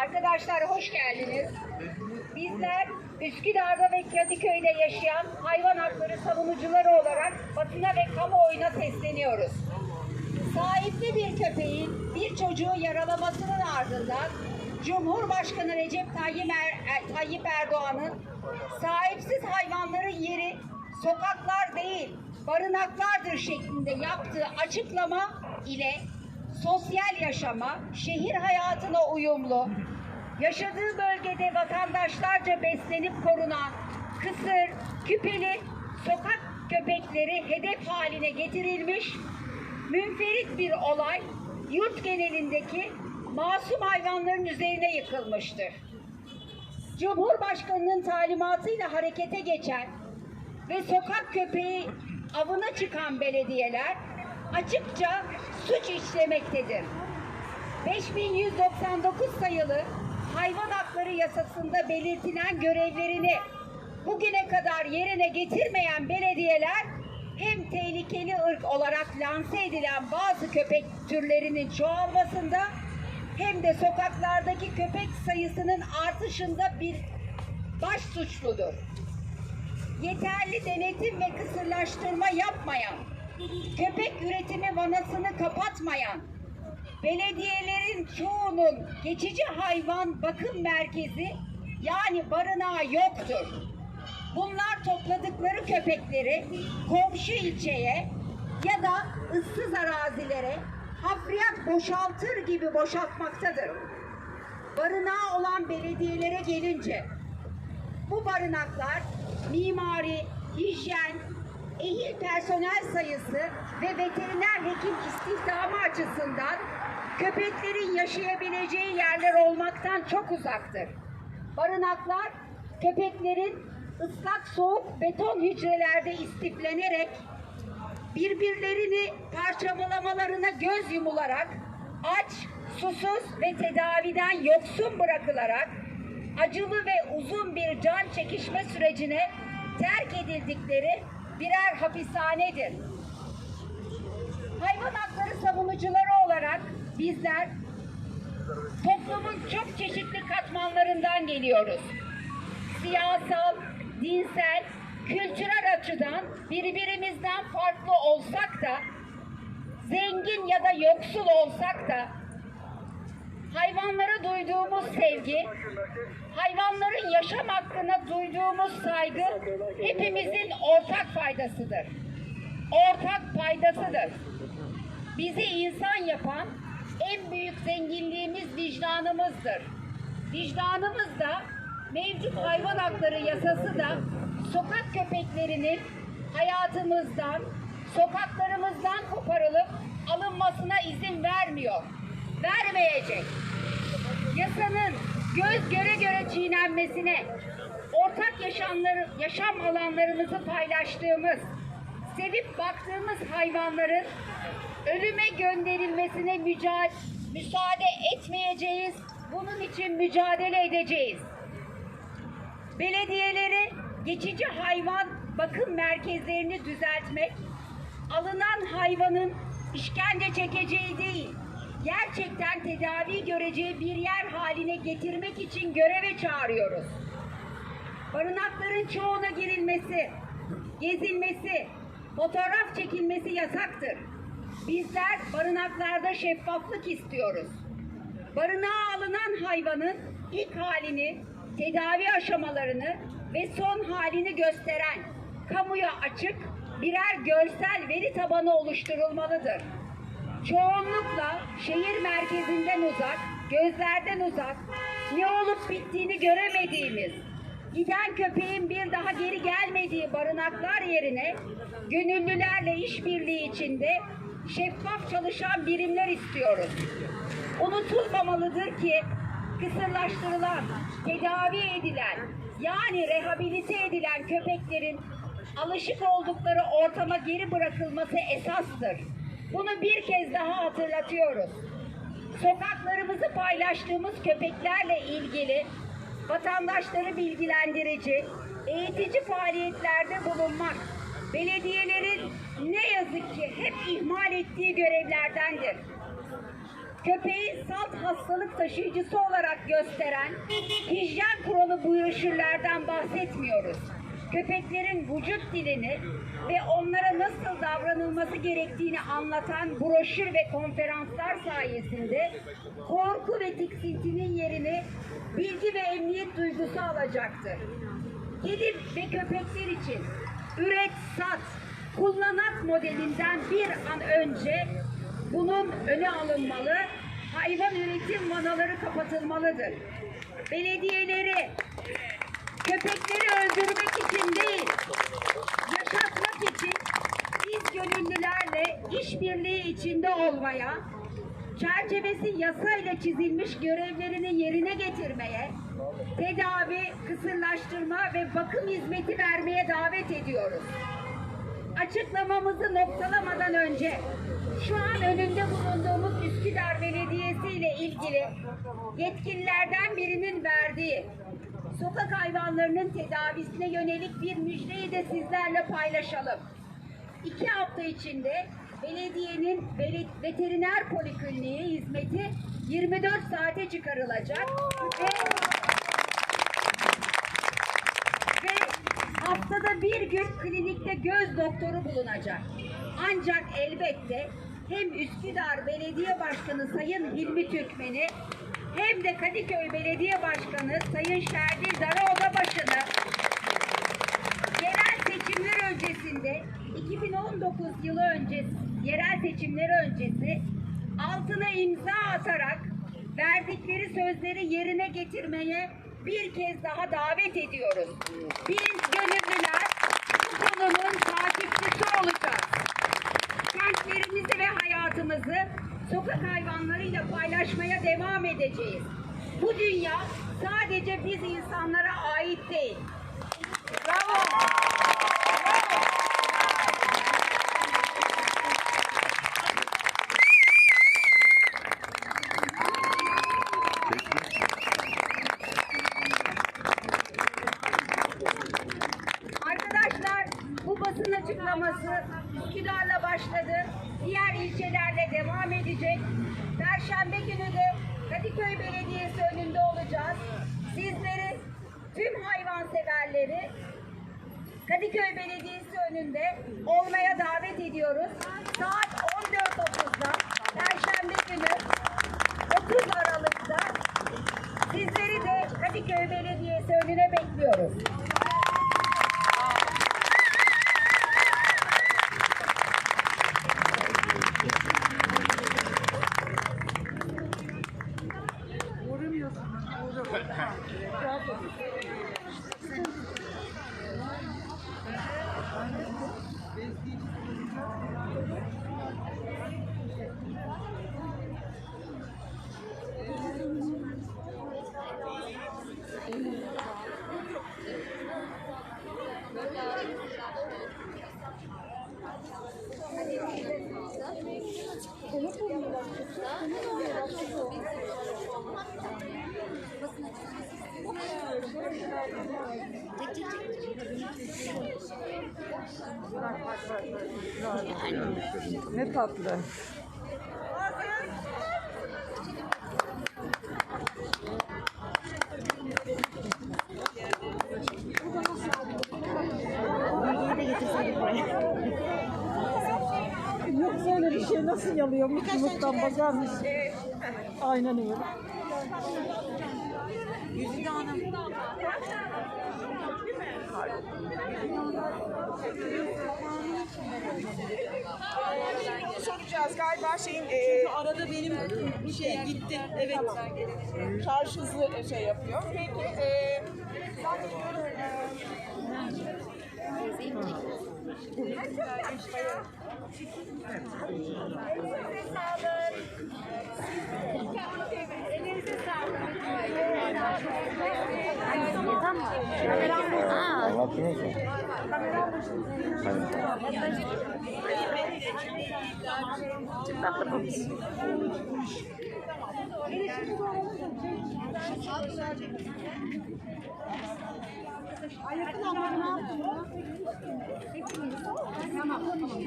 Arkadaşlar hoş geldiniz. Bizler Üsküdar'da ve Kadıköy'de yaşayan hayvan hakları savunucuları olarak basına ve kamuoyuna sesleniyoruz. Sahipli bir köpeğin bir çocuğu yaralamasının ardından Cumhurbaşkanı Recep Tayyip, Er- Er- Tayyip Erdoğan'ın sahipsiz hayvanların yeri sokaklar değil barınaklardır şeklinde yaptığı açıklama ile sosyal yaşama, şehir hayatına uyumlu, yaşadığı bölgede vatandaşlarca beslenip korunan kısır, küpeli sokak köpekleri hedef haline getirilmiş münferit bir olay yurt genelindeki masum hayvanların üzerine yıkılmıştır. Cumhurbaşkanının talimatıyla harekete geçen ve sokak köpeği avına çıkan belediyeler açıkça suç işlemektedir. 5199 sayılı hayvan hakları yasasında belirtilen görevlerini bugüne kadar yerine getirmeyen belediyeler hem tehlikeli ırk olarak lanse edilen bazı köpek türlerinin çoğalmasında hem de sokaklardaki köpek sayısının artışında bir baş suçludur. Yeterli denetim ve kısırlaştırma yapmayan, köpek üretimi vanasını kapatmayan, belediyelerin çoğunun geçici hayvan bakım merkezi yani barınağı yoktur. Bunlar topladıkları köpekleri komşu ilçeye ya da ıssız arazilere hafriyat boşaltır gibi boşaltmaktadır. Barınağı olan belediyelere gelince bu barınaklar mimari, hijyen, ehil personel sayısı ve veteriner hekim istihdamı açısından köpeklerin yaşayabileceği yerler olmaktan çok uzaktır. Barınaklar köpeklerin ıslak soğuk beton hücrelerde istiflenerek birbirlerini parçamalamalarına göz yumularak aç, susuz ve tedaviden yoksun bırakılarak acılı ve uzun bir can çekişme sürecine terk edildikleri birer hapishanedir. Hayvan hakları savunucuları olarak bizler toplumun çok çeşitli katmanlarından geliyoruz. Siyasal, dinsel, kültürel açıdan birbirimizden farklı olsak da, zengin ya da yoksul olsak da, hayvanlara duyduğumuz sevgi, hayvanların yaşam hakkına duyduğumuz saygı hepimizin ortak faydasıdır. Ortak paydasıdır. Bizi insan yapan en büyük zenginliğimiz vicdanımızdır. Vicdanımız da mevcut hayvan hakları yasası da sokak köpeklerinin hayatımızdan, sokaklarımızdan koparılıp alınmasına izin vermiyor. Vermeyecek. Yasanın göz göre göre çiğnenmesine, ortak yaşamları, yaşam alanlarımızı paylaştığımız, sevip baktığımız hayvanların ölüme gönderilmesine müca- müsaade etmeyeceğiz. Bunun için mücadele edeceğiz. Belediyeleri geçici hayvan bakım merkezlerini düzeltmek, alınan hayvanın işkence çekeceği değil, gerçekten tedavi göreceği bir yer haline getirmek için göreve çağırıyoruz. Barınakların çoğuna girilmesi, gezilmesi, fotoğraf çekilmesi yasaktır. Bizler barınaklarda şeffaflık istiyoruz. Barınağa alınan hayvanın ilk halini, tedavi aşamalarını ve son halini gösteren kamuya açık birer görsel veri tabanı oluşturulmalıdır. Çoğunlukla şehir merkezinden uzak, gözlerden uzak, ne olup bittiğini göremediğimiz, giden köpeğin bir daha geri gelmediği barınaklar yerine gönüllülerle işbirliği içinde şeffaf çalışan birimler istiyoruz. Unutulmamalıdır ki kısırlaştırılan, tedavi edilen yani rehabilite edilen köpeklerin alışık oldukları ortama geri bırakılması esastır. Bunu bir kez daha hatırlatıyoruz. Sokaklarımızı paylaştığımız köpeklerle ilgili vatandaşları bilgilendirici, eğitici faaliyetlerde bulunmak belediyelerin ne yazık ki hep ihmal ettiği görevlerdendir. köpeği salt hastalık taşıyıcısı olarak gösteren hijyen kuralı buyuruşlardan bahsetmiyoruz. Köpeklerin vücut dilini ve onlara nasıl davranılması gerektiğini anlatan broşür ve konferanslar sayesinde korku ve tiksintinin yerini bilgi ve emniyet duygusu alacaktır. Kedi ve köpekler için üret sat kullanak modelinden bir an önce bunun öne alınmalı, hayvan üretim vanaları kapatılmalıdır. Belediyeleri köpekleri öldürmek için değil, yaşatmak için biz gönüllülerle işbirliği içinde olmaya, çerçevesi yasayla çizilmiş görevlerini yerine getirmeye, tedavi, kısırlaştırma ve bakım hizmeti vermeye davet ediyoruz. Açıklamamızı noktalamadan önce şu an önünde bulunduğumuz Üsküdar Belediyesi ile ilgili yetkililerden birinin verdiği sokak hayvanlarının tedavisine yönelik bir müjdeyi de sizlerle paylaşalım. İki hafta içinde belediyenin veteriner polikliniği hizmeti 24 saate çıkarılacak ve haftada bir gün klinikte göz doktoru bulunacak. Ancak elbette hem Üsküdar Belediye Başkanı Sayın Hilmi Türkmen'i hem de Kadıköy Belediye Başkanı Sayın Şerdil Daraoğlabaşı'nı yerel seçimler öncesinde 2019 yılı öncesi yerel seçimler öncesi altına imza atarak verdikleri sözleri yerine getirmeye bir kez daha davet ediyoruz. Biz sokak hayvanlarıyla paylaşmaya devam edeceğiz. Bu dünya sadece biz insanlara ait değil. Bravo! Arkadaşlar bu basın açıklaması Üsküdar'la başladı. Diğer ilçelerle devam edecek. Perşembe günü de Kadıköy Belediyesi önünde olacağız. Sizleri tüm hayvanseverleri Kadıköy Belediyesi önünde olmaya davet ediyoruz. Saat 14.30'da Perşembe günü 30 Aralık'ta sizleri de Kadıköy Belediyesi önüne bekliyoruz. Basın açıklaması ne tatlı. Yok böyle bir şey nasıl yalıyor mutluluktan bakar mısın? Aynen öyle. Soracağız galiba şeyin e, Arada benim bir şey gitti. Evet. şarj hızlı şey yapıyor. Peki e, zannediyorum e, Elinize sağlık. Elinize sağlık. Tamam. Anlatmıyor musun? Çok tatlı bu. Erişimi doğru. Ayakın ama ne yapıyorsun? Tamam, tamam.